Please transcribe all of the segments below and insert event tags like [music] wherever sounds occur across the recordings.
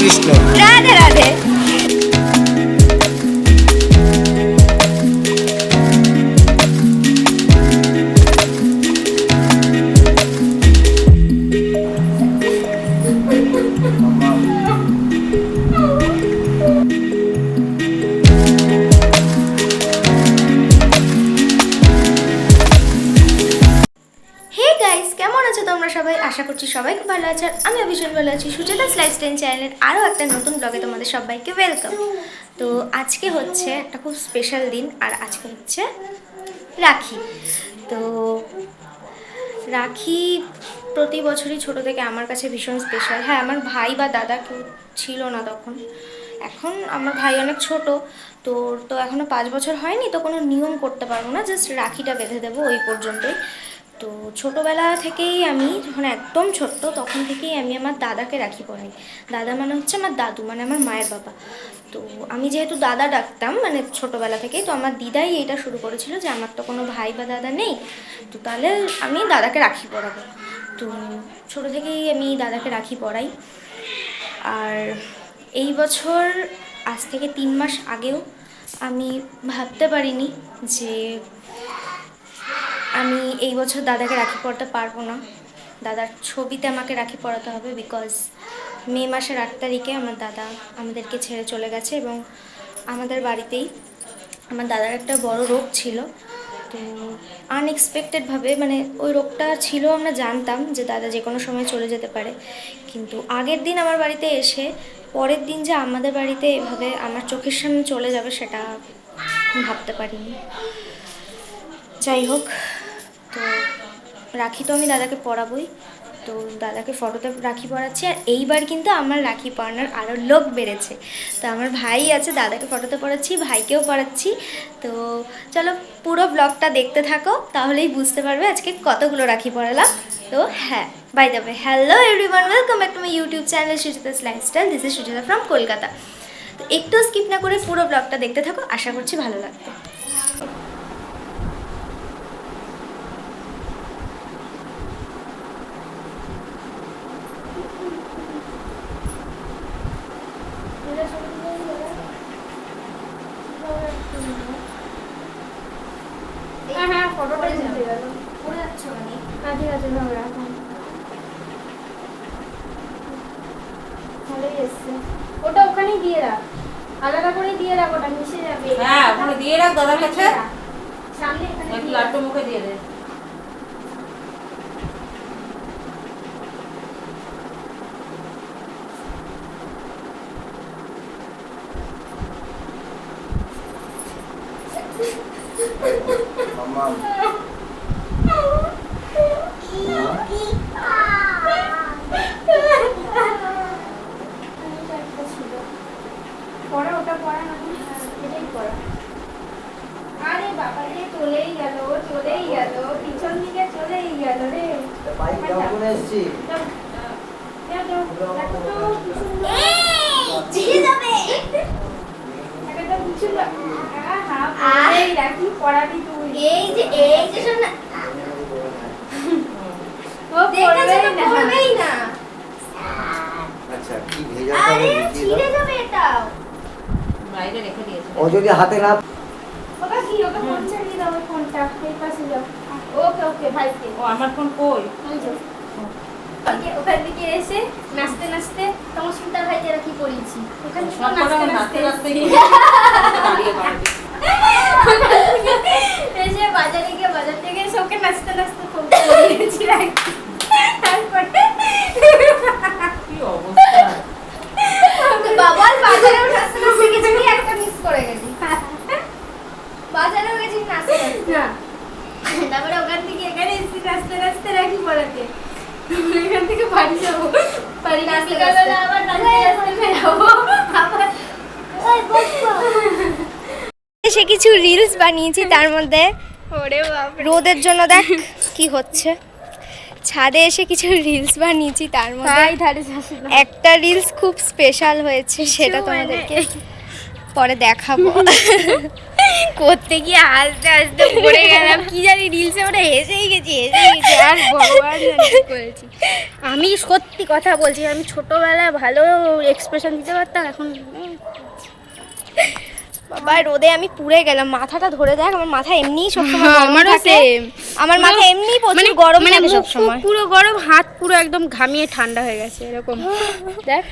কৃষ্ণ তোমরা সবাই, আশা করছি সবাই খুব ভালো আছো। আমিও ভীষণ ভালো আছি। সুচেতা লাইফস্টাইল চ্যানেলের আরও একটা নতুন ব্লগে তোমাদের সবাইকে ওয়েলকাম তো আজকে হচ্ছে একটা খুব স্পেশাল দিন, আর আজকে হচ্ছে রাখি। তো রাখি প্রতি বছরই ছোট থেকে আমার কাছে ভীষণ স্পেশাল হ্যাঁ আমার ভাই বা দাদা কেউ ছিল না তখন। এখন আমার ভাই অনেক ছোট, তো তো এখনও পাঁচ বছর হয়নি, তো কোনো নিয়ম করতে পারব না। জাস্ট রাখিটা বেঁধে দেবো ওই পর্যন্তই। তো ছোটোবেলা থেকেই আমি যখন একদম ছোট্ট, তখন থেকেই আমি আমার দাদাকে রাখি পড়াই। দাদা মানে হচ্ছে আমার দাদু মানে আমার মায়ের বাবা। তো আমি যেহেতু দাদা ডাকতাম মানে ছোটোবেলা থেকেই, তো আমার দিদাই এটা শুরু করেছিল যে আমার তো কোনো ভাই বা দাদা নেই, তো তাহলে আমি দাদাকে রাখি পরাবো তো ছোটো থেকেই আমি দাদাকে রাখি পড়াই। আর এই বছর, আজ থেকে তিন মাস আগেও আমি ভাবতে পারিনি যে আমি এই বছর দাদাকে রাখি পরাতে পারব না। দাদার ছবিতে আমাকে রাখি পড়াতে হবে বিকজ মে মাসের আট তারিখে আমার দাদা আমাদেরকে ছেড়ে চলে গেছে এবং আমাদের বাড়িতেই আমার দাদার একটা বড় রোগ ছিল। তো আনএক্সপেক্টেডভাবে মানে ওই রোগটা ছিল আমরা জানতাম যে দাদা যে কোনো সময় চলে যেতে পারে। কিন্তু আগের দিন আমার বাড়িতে এসে পরের দিন যে আমাদের বাড়িতে এভাবে আমার চোখের সামনে চলে যাবে সেটা ভাবতে পারিনি। যাই হোক রাখি তো আমি দাদাকে পরাবই তো দাদাকে ফটোতে রাখি পরাচ্ছি আর এইবার কিন্তু আমার রাখি পরানোর আরও লোক বেড়েছে। তো আমার ভাই আছে, দাদাকে ফটোতে পড়াচ্ছি, ভাইকেও পড়াচ্ছি। তো চলো পুরো ব্লগটা দেখতে থাকো, তাহলেই বুঝতে পারবে আজকে কতগুলো রাখি পরালাম তো হ্যাঁ বাই যাবে hello everyone welcome back to my YouTube channel Suchita's lifestyle this is Suchita from Kolkata তো একটু স্কিপ না করে পুরো ব্লগটা দেখতে থাকো, আশা করছি ভালো লাগবে হ্যাঁ হ্যাঁ ফটোটা তুলতে গেল। পড়ে যাচ্ছ মানে? ঠিক আছে ভালোই এসছে। ওটা ওখানেই দিয়ে রাখ। আলাদা করে দিয়ে রাখ ওটা মিশে যাবে। হ্যাঁ ওখানে দিয়ে রাখ দাদার কাছে। সামনে এখানে লাড্ডু মুখে দিয়ে দে। এটা পরে ওটা পড়া না এটাই পড়া আরে বাবা রে চলেই গেল চলেই গেল পিছন দিকে চলেই গেল রে বাইক এসছি পড়াবি। এই যে এই যে শোন ও পড়বেই না। পড়বেই না। আচ্ছা কি ভেজা আরে ছিঁড়ে যাবে এটাও। বাইরে রেখে দিয়েছে। ও যদি হাতে না ওটা কি? ওকে ফোন চালিয়ে দাও ফোনটা। এই পাশে যাও। ওকে ওকে ভাইকে ও আমার ফোন কই? ওখান থেকে এসে নাচতে নাচতে তোমার সুতার ভাইকে রাখি পড়িয়েছি ওখানে নাচতে নাচতে [laughs] বাজারে গিয়ে বাজার থেকে এসে ওকে নাচতে নাচতে ফোন রাখি তারপরে কি অবস্থা? বাবার বাজারেও নাচতে নাচতে গেছি একটা মিস করে গেছি বাজারেও গেছি নাচতে। না। তারপরে ওখান থেকে এখানে এসে নাচতে নাচতে রাখি পড়াতে? এখান থেকে বাড়ি যাব। বাড়ি নাচতে আবার নাচতে নাচতে বেরাবো। আবার সে কিছু রিলস বানিয়েছি তার মধ্যে। রোদের জন্য দেখ কি হচ্ছে। ছাদে এসে কিছু রিলস বানিয়েছি তার মধ্যে একটা রিলস খুব স্পেশাল হয়েছে সেটা তোমাদেরকে পরে দেখাবো। করতে গিয়ে হাসতে হাসতে পড়ে গেলাম কি জানি রিলসে ওটা হেসেই গেছি হেসেই গেছি আর ভগবান আমি সত্যি কথা বলছি আমি ছোটবেলায় ভালো এক্সপ্রেশন দিতে পারতাম এখন। বাবা রোদে আমি পুড়ে গেলাম। মাথাটা ধরে দেখ আমার মাথা এমনিই সবসময় হ্যাঁ, আমারও থাকে। আমার মাথা এমনি প্রচুর মানে গরম মানে সব সময় পুরো গরম হাত পুরো একদম ঘামিয়ে ঠান্ডা হয়ে গেছে এরকম। [gasps] দেখ।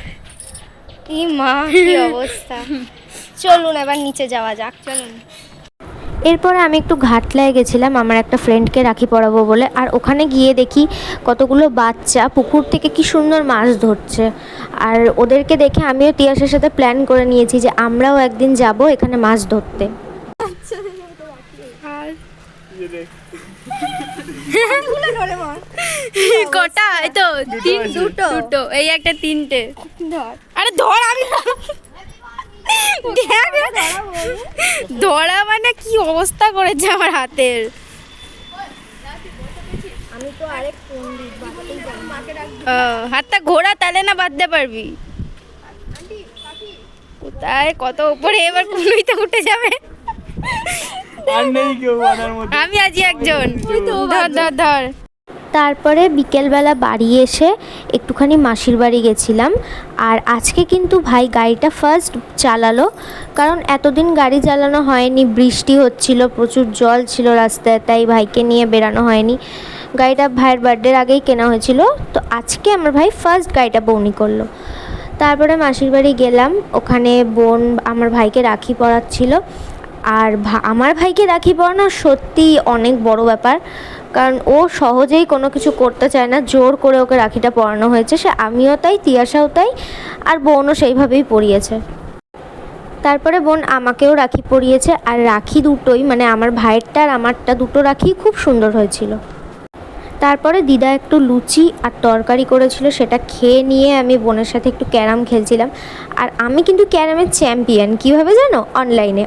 কি মা কি অবস্থা। [laughs] চলুন এবার নিচে যাওয়া যাক চলুন। এরপরে আমি একটু ঘাটলায় গেছিলাম আমার একটা ফ্রেন্ডকে রাখি পরাবো বলে। আর ওখানে গিয়ে দেখি কতগুলো বাচ্চা পুকুর থেকে কি সুন্দর মাছ ধরছে। আর ওদেরকে দেখে আমিও তিয়াসের সাথে প্ল্যান করে নিয়েছি যে আমরাও একদিন যাব এখানে মাছ ধরতে। [laughs] কটা? এই তো তিন দুটো। দুটো। এই একটা তিনটে। আরে ধর আমি ধরা মানে কি অবস্থা করেছে আমার হাতের? ও, হাতটা ঘোরা তাহলে না বাঁধতে পারবি? কোথায়? কত উপরে? এবার কুলুইতে উঠে যাবে। আমি আছি একজন। ধর ধর ধর। তারপরে বিকেলবেলা বাড়ি এসে একটুখানি মাসির বাড়ি গেছিলাম। আর আজকে কিন্তু ভাই গাড়িটা ফার্স্ট চালালো, কারণ এতদিন গাড়ি চালানো হয়নি, বৃষ্টি হচ্ছিল, প্রচুর জল ছিল রাস্তায়, তাই ভাইকে নিয়ে বেরানো হয়নি। গাড়িটা ভাইয়ের বার্থডের আগেই কেনা হয়েছিল। তো আজকে আমার ভাই ফার্স্ট গাড়িটা বৌনি করল। তারপরে মাসির বাড়ি গেলাম, ওখানে বোন আমার ভাইকে রাখি পরাচ্ছিল। আর আমার ভাইকে রাখি পরানো সত্যি অনেক বড় ব্যাপার। কারণ ও সহজেই কোনো কিছু করতে চায় না, জোর করে ওকে রাখিটা পরানো হয়েছে, সে আমিও তাই তিয়াসাও তাই, আর বোনও সেইভাবেই পরিয়েছে। তারপরে বোন আমাকেও রাখি পরিয়েছে, আর রাখি দুটোই মানে আমার ভাইয়েরটা আর আমারটা দুটো রাখি খুব সুন্দর হয়েছিল। তারপরে দিদা একটু লুচি আর তরকারি করেছিল, সেটা খেয়ে নিয়ে আমি বোনের সাথে একটু ক্যারাম খেলছিলাম। আর আমি কিন্তু ক্যারামের চ্যাম্পিয়ন, কীভাবে জানো? অনলাইনে।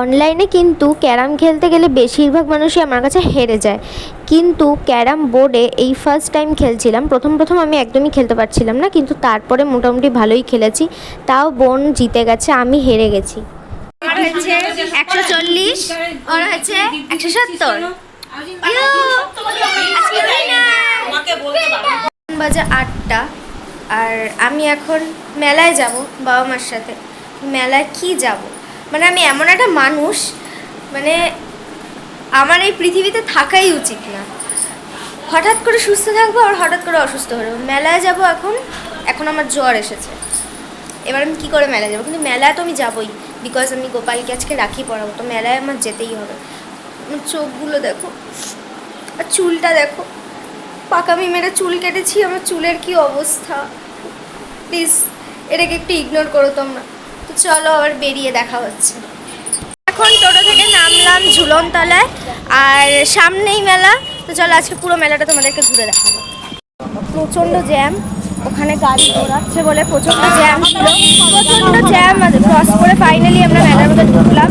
অনলাইনে কিন্তু ক্যারাম খেলতে গেলে বেশিরভাগ মানুষই আমার কাছে হেরে যায়। কিন্তু ক্যারাম বোর্ডে এই ফার্স্ট টাইম খেলছিলাম, প্রথম প্রথম আমি একদমই খেলতে পারছিলাম না, কিন্তু তারপরে মোটামুটি ভালোই খেলেছি। তাও বোন জিতে গেছে, আমি হেরে গেছি। হচ্ছে একশো চল্লিশ হচ্ছে একশো সত্তর। বাজে আটটা, আর আমি এখন মেলায় যাব বাবা মার সাথে। মেলায় কি যাব? মানে আমি এমন একটা মানুষ মানে আমার এই পৃথিবীতে থাকাই উচিত না। হঠাৎ করে সুস্থ থাকব আর হঠাৎ করে অসুস্থ হয়ে যাব। মেলায় যাব এখন এখন আমার জ্বর এসেছে। এবার আমি কী করে মেলায় যাব? কিন্তু মেলায় তো আমি যাবোই বিকজ আমি গোপালকে আজকে রাখি পড়াবো, তো মেলায় আমার যেতেই হবে। আমার চোখগুলো দেখো, আর চুলটা দেখো। পাকামি মেরে চুল কেটেছি, আমার চুলের কি অবস্থা? প্লিজ এটাকে একটু ইগনোর করো তোমরা। তো চলো আবার বেরিয়ে দেখা হচ্ছে। এখন টোটো থেকে নামলাম ঝুলনতলায়, আর সামনেই মেলা। তো চলো আজকে পুরো মেলাটা তোমাদেরকে ঘুরে দেখাবো। প্রচণ্ড জ্যাম, ওখানে গাড়ি ঘোরাচ্ছে বলে প্রচণ্ড জ্যাম ছিল। প্রচণ্ড জ্যাম ক্রস করে ফাইনালি আমরা মেলার মধ্যে ঢুকলাম।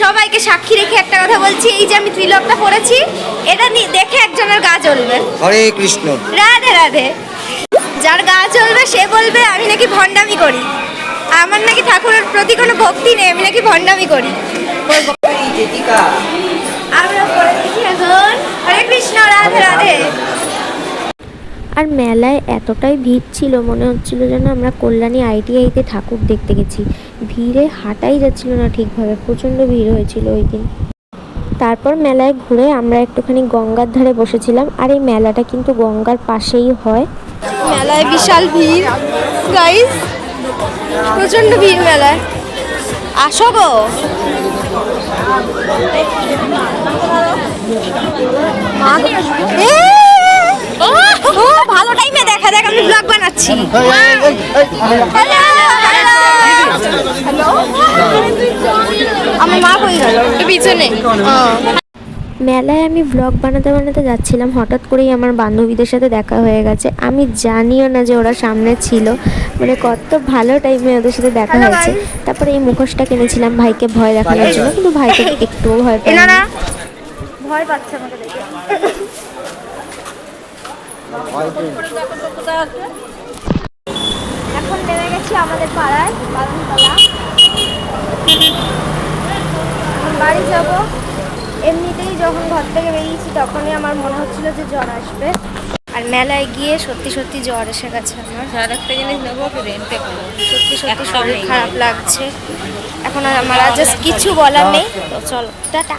সবাইকে সাক্ষী রেখে একটা কথা বলছি এই যে আমি ত্রিলকটা পড়েছি এটা দেখে একজনের গা জ্বলবে। হরে কৃষ্ণ। রাধে রাধে। যার গা চলবে সে বলবে আমি নাকি ভণ্ডামি করি। আমার নাকি ঠাকুরের প্রতি কোনো ভক্তি নেই আমি নাকি ভণ্ডামি করি। আমরা পড়ে এখন। হরে কৃষ্ণ রাধে রাধে। আর মেলায় এতটাই ভিড় ছিল, মনে হচ্ছিল যেন আমরা কল্যাণী আইটিআইতে ঠাকুর দেখতে গেছি। ভিড়ে হাঁটাই যাচ্ছিল না ঠিকভাবে, প্রচণ্ড ভিড় হয়েছিল ওই দিন। তারপর মেলায় ঘুরে আমরা একটুখানি গঙ্গার ধারে বসেছিলাম, আর এই মেলাটা কিন্তু গঙ্গার পাশেই হয়। মেলায় বিশাল ভিড় প্রচণ্ড ভিড় মেলায়। আসো গো, এ! ও ভালো টাইমে দেখা দেখ আমি ব্লগ বানাচ্ছি। হ্যালো হ্যালো আমার মা কই গেল পিছনে। মেলায় আমি ব্লগ বানাতে বানাতে যাচ্ছিলাম। হঠাৎ করেই আমার বান্ধবীদের সাথে দেখা হয়ে গেছে। আমি জানিও না যে ওরা সামনে ছিল। মানে কত ভালো টাইমে ওদের সাথে দেখা হয়েছে। তারপরে এই মুখোশটা কিনেছিলাম ভাইকে ভয় দেখানোর জন্য। কিন্তু ভাইকে [laughs] একটুও ভয় পাই ভয় পাচ্ছে আমাকে দেখে। এখন নেমে গেছি আমাদের পাড়ায় বাগানতলা বাড়ি যাব। এমনিতেই যখন ঘর থেকে বেরিয়েছি তখনই আমার মনে হচ্ছিল যে জ্বর আসবে। আর মেলায় গিয়ে সত্যি সত্যি জ্বর এসে গেছে আমার। একটা জিনিস নেব রেন্টে সত্যি সত্যি শরীর খারাপ লাগছে। এখন আর আমার আর জাস্ট কিছু বলার নেই। তো চলো টাটা।